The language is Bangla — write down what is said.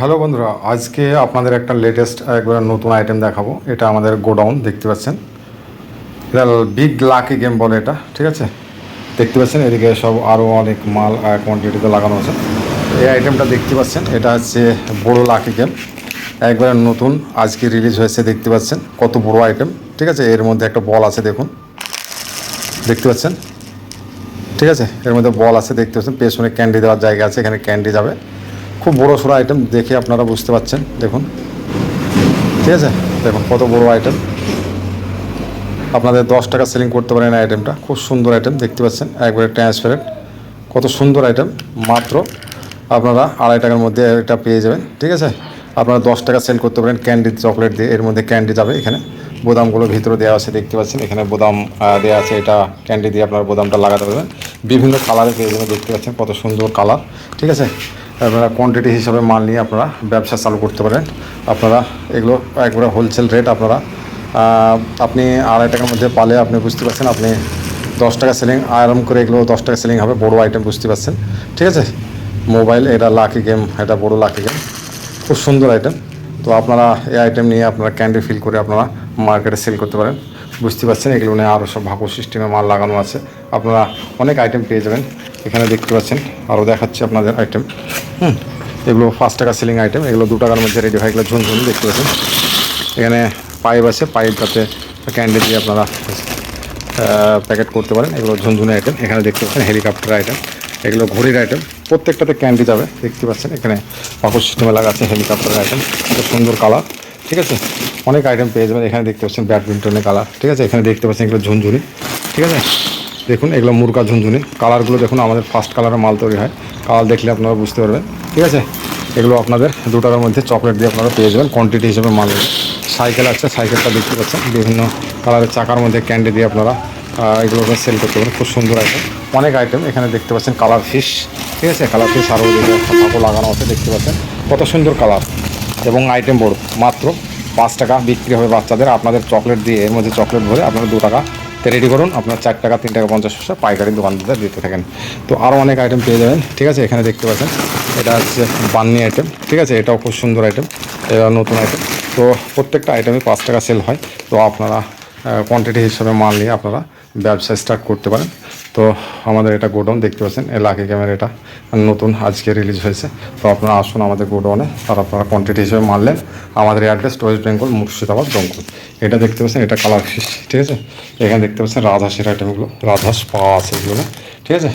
হ্যালো বন্ধুরা, আজকে আপনাদের একটা লেটেস্ট একবার নতুন আইটেম দেখাবো। এটা আমাদের গোডাউন, দেখতে পাচ্ছেন? এটা বিগ লাকি গেম বলে এটা, ঠিক আছে? দেখতে পাচ্ছেন, এদিকে সব আরও অনেক মাল কোয়ান্টিটিতে লাগানো আছে। এই আইটেমটা দেখতে পাচ্ছেন, এটা হচ্ছে বড় লাকি গেম একবারে নতুন, আজকে রিলিজ হয়েছে, দেখতে পাচ্ছেন? কত বড় আইটেম ঠিক আছে? এর মধ্যে একটা বল আছে, দেখুন। দেখতে পাচ্ছেন? ঠিক আছে? এর মধ্যে বল আছে, দেখতে পাচ্ছেন? পেছনে ক্যান্ডি দেওয়ার জায়গা আছে, এখানে ক্যান্ডি যাবে। খুব বড় সড়ো আইটেম দেখে আপনারা বুঝতে পারছেন দেখুন। ঠিক আছে? দেখুন কত বড় আইটেম আপনাদের দশ টাকা সেলিং করতে পারেন আইটেমটা খুব সুন্দর আইটেম দেখতে পাচ্ছেন? একবারে ট্রান্সপারেন্ট কত সুন্দর আইটেম মাত্র আপনারা আড়াই টাকার মধ্যে এটা পেয়ে যাবেন। ঠিক আছে? আপনারা দশ টাকা সেল করতে পারেন ক্যান্ডি চকলেট দিয়ে। এর মধ্যে ক্যান্ডি যাবে এখানে। বোদামগুলো ভিতরে দেওয়া আছে, দেখতে পাচ্ছেন? এখানে বোদাম দেওয়া আছে। এটা ক্যান্ডি দিয়ে আপনারা বোদামটা লাগাতে পারবেন। বিভিন্ন কালারে পেয়ে যাবেন, দেখতে পাচ্ছেন? কত সুন্দর কালার ঠিক আছে? আপনারা কোয়ান্টিটি হিসাবে মাল নিয়ে আপনারা ব্যবসা চালু করতে পারেন। আপনারা এগুলো একবারে হোলসেল রেট আপনারা আপনি আড়াই টাকার মধ্যে পালে আপনি বুঝতে পারছেন, আপনি দশ টাকা সেলিং আরাম করে এগুলো দশ টাকা সেলিং হবে, বড় আইটেম বুঝতে পারছেন। ঠিক আছে? মোবাইল এটা লাকি গেম এটা বড় লাকি গেম খুব সুন্দর আইটেম তো আপনারা এই আইটেম নিয়ে আপনারা ক্যান্ডি ফিল করে আপনারা মার্কেটে সেল করতে পারেন। বুঝতে পারছেন, এগুলো নিয়ে আরও সব ভাগো সিস্টেমে মাল লাগানো আছে। আপনারা অনেক আইটেম পেয়ে যাবেন। এখানে দেখতে পাচ্ছেন আরও দেখাচ্ছি আপনাদের আইটেম হুম, এগুলো পাঁচ টাকা সিলিং আইটেম এগুলো দু টাকার মধ্যে রেডি হয় এগুলো ঝুনঝুন দেখতে পাচ্ছেন। এখানে পাইপ আছে পাইপ যাতে ক্যান্ডি দিয়ে আপনারা প্যাকেট করতে পারেন, এগুলো ঝুনঝুনি আইটেম এখানে দেখতে পাচ্ছেন হেলিকপ্টার আইটেম এগুলো ঘড়ির আইটেম প্রত্যেকটাতে ক্যান্ডি যাবে, দেখতে পাচ্ছেন, এখানে পাকুর সিস্টেমে লাগা আছে হেলিকপ্টার আইটেম খুব সুন্দর কালার ঠিক আছে? অনেক আইটেম পেয়ে যাবেন, এখানে দেখতে পাচ্ছেন ব্যাডমিন্টনের কালার ঠিক আছে? এখানে দেখতে পাচ্ছেন এগুলো ঝুনঝুনি, ঠিক আছে? দেখুন, এগুলো মুরগা ঝুনঝুনি। কালারগুলো দেখুন, আমাদের ফার্স্ট কালারের মাল তৈরি হয়। কালার দেখলে আপনারা বুঝতে পারবেন। ঠিক আছে? এগুলো আপনাদের দু টাকার মধ্যে চকলেট দিয়ে আপনারা পেয়ে যাবেন কোয়ান্টিটি হিসেবে মাল সাইকেল আছে সাইকেলটা দেখতে পাচ্ছেন। বিভিন্ন কালারের চাকার মধ্যে ক্যান্ডি দিয়ে আপনারা এগুলো সেল করতে পারেন। খুব সুন্দর আইটেম অনেক আইটেম এখানে দেখতে পাচ্ছেন কালার ফিশ ঠিক আছে? কালার ফিশ আরও ফাঁকো লাগানো আছে, দেখতে পাচ্ছেন। কত সুন্দর কালার এবং আইটেম বড় মাত্র পাঁচ টাকা বিক্রি হবে বাচ্চাদের। আপনাদের চকলেট দিয়ে এর মধ্যে চকলেট ভরে আপনারা দু টাকা রেডি করুন, আপনার চার টাকা, তিন টাকা, পঞ্চাশ পয়সা পাইকারি দোকানদার দিতে থাকেন। তো আরও অনেক আইটেম পেয়ে যাবেন, ঠিক আছে? এখানে দেখতে পাচ্ছেন, এটা হচ্ছে বান্নি আইটেম ঠিক আছে? এটাও খুব সুন্দর আইটেম এটা নতুন আইটেম তো প্রত্যেকটা আইটেমে পাঁচ টাকা সেল হয়। তো আপনারা কোয়ান্টিটি হিসাবে মাল নিয়ে আপনারা ব্যবসা স্টার্ট করতে পারেন। তো আমাদের এটা গোডাউন, দেখতে পাচ্ছেন, এই লাকি ক্যামেরা এটা নতুন আজকে রিলিজ হয়েছে। তো আপনারা আসুন আমাদের গোডাউনে, আর আপনারা কোয়ান্টিটি হিসেবে মারলেন আমাদের অ্যাড্রেস ওয়েস্ট বেঙ্গল মুর্শিদাবাদ দমকল এটা দেখতে পাচ্ছেন, এটা কালার ঠিক আছে? এখানে দেখতে পাচ্ছেন রাজহাঁসের আইটেমগুলো রাজহাঁস পাওয়া আছে এগুলো, ঠিক আছে?